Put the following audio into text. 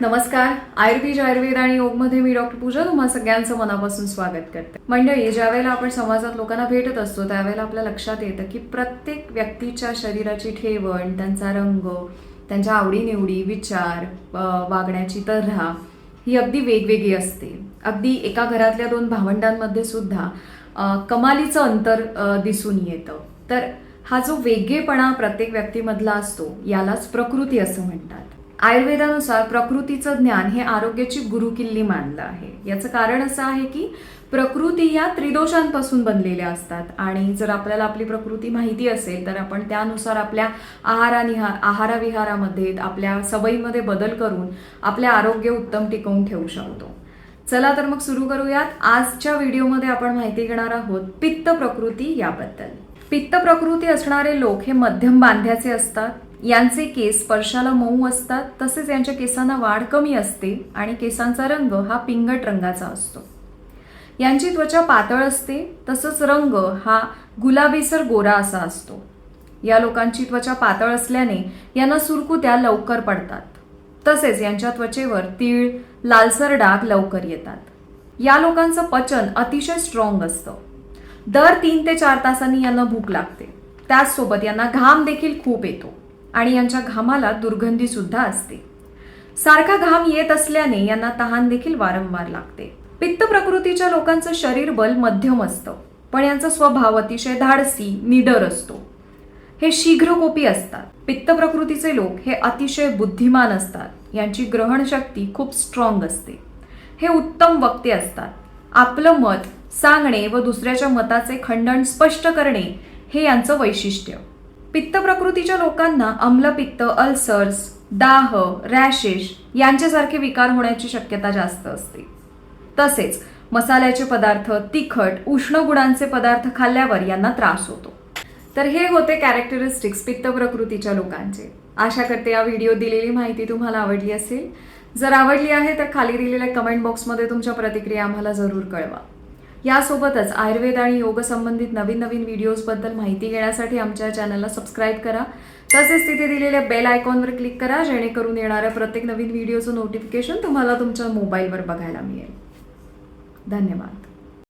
नमस्कार. आयुर्वेद आयुर्वेद आणि योगमध्ये मी डॉक्टर पूजा तुम्हा सगळ्यांचं मनापासून स्वागत करते. मंडळी ज्यावेळेला आपण समाजात लोकांना भेटत असतो त्यावेळेला आपल्या लक्षात येतं की प्रत्येक व्यक्तीच्या शरीराची ठेवण त्यांचा रंग त्यांच्या आवडीनिवडी विचार वागण्याची तऱ्हा ही अगदी वेगवेगळी असते. अगदी एका घरातल्या दोन भावंडांमध्ये सुद्धा कमालीचं अंतर दिसून येतं. तर हा जो वेगळेपणा प्रत्येक व्यक्तीमधला असतो यालाच प्रकृती असं म्हणतात. आयुर्वेदानुसार प्रकृतीचं ज्ञान हे आरोग्याची गुरुकिल्ली मानलं आहे. याचं कारण असं आहे की प्रकृती या त्रिदोषांपासून बनलेल्या असतात. आणि जर आपल्याला आपली प्रकृती माहिती असेल तर आपण त्यानुसार आपल्या आहारानिहार आहाराविहारामध्ये आपल्या सवयीमध्ये बदल करून आपले आरोग्य उत्तम टिकवून ठेवू शकतो. चला तर मग सुरू करूयात. आजच्या व्हिडिओमध्ये आपण माहिती घेणार आहोत पित्त प्रकृती याबद्दल. पित्त प्रकृती असणारे लोक हे मध्यम बांध्याचे असतात. यांचे केस स्पर्शाला मऊ असतात तसेच यांच्या केसांना वाढ कमी असते आणि केसांचा रंग हा पिंगट रंगाचा असतो. यांची त्वचा पातळ असते तसंच रंग हा गुलाबीसर गोरा असा असतो. या लोकांची त्वचा पातळ असल्याने यांना सुरकुत्या लवकर पडतात. तसेच यांच्या त्वचेवर तीळ लालसर डाग लवकर येतात. या लोकांचं पचन अतिशय स्ट्रॉंग असतं. दर तीन ते चार तासांनी यांना भूक लागते. त्याचसोबत यांना घाम देखील खूप येतो. आणि यांच्या घामाला दुर्गंधी सुद्धा असते. सारखा घाम येत असल्याने यांना तहान देखील वारंवार लागते. पित्त प्रकृतीच्या लोकांचं शरीर बल मध्यम असतं पण यांचा स्वभाव अतिशय धाडसी निडर असतो. हे शीघ्रकोपी असतात. पित्त प्रकृतीचे लोक हे अतिशय बुद्धिमान असतात. यांची ग्रहणशक्ती खूप स्ट्रॉंग असते. हे उत्तम वक्ते असतात. आपलं मत सांगणे व दुसऱ्याच्या मताचे खंडन स्पष्ट करणे हे यांचं वैशिष्ट्य. पित्त प्रकृतीच्या लोकांना अम्लपित्त अल्सर्स दाह रॅशेस यांच्यासारखे विकार होण्याची शक्यता जास्त असते. तसेच मसाल्याचे पदार्थ तिखट उष्ण गुणांचे पदार्थ खाल्ल्यावर यांना त्रास होतो. तर हे होते कॅरेक्टरिस्टिक्स पित्त प्रकृतीच्या लोकांचे. आशा करते या व्हिडिओ दिलेली माहिती तुम्हाला आवडली असेल. जर आवडली आहे तर खाली दिलेल्या कमेंट बॉक्समध्ये तुमच्या प्रतिक्रिया आम्हाला जरूर कळवा. यासोबतच आयुर्वेद आणि योग संबंधित नवीन नवीन व्हिडिओजबद्दल माहिती घेण्यासाठी आमच्या चॅनलला सबस्क्राईब करा. तसेच तिथे दिलेल्या बेल आयकॉनवर क्लिक करा जेणेकरून येणाऱ्या प्रत्येक नवीन व्हिडिओचं नोटिफिकेशन तुम्हाला तुमच्या मोबाईलवर बघायला मिळेल. धन्यवाद.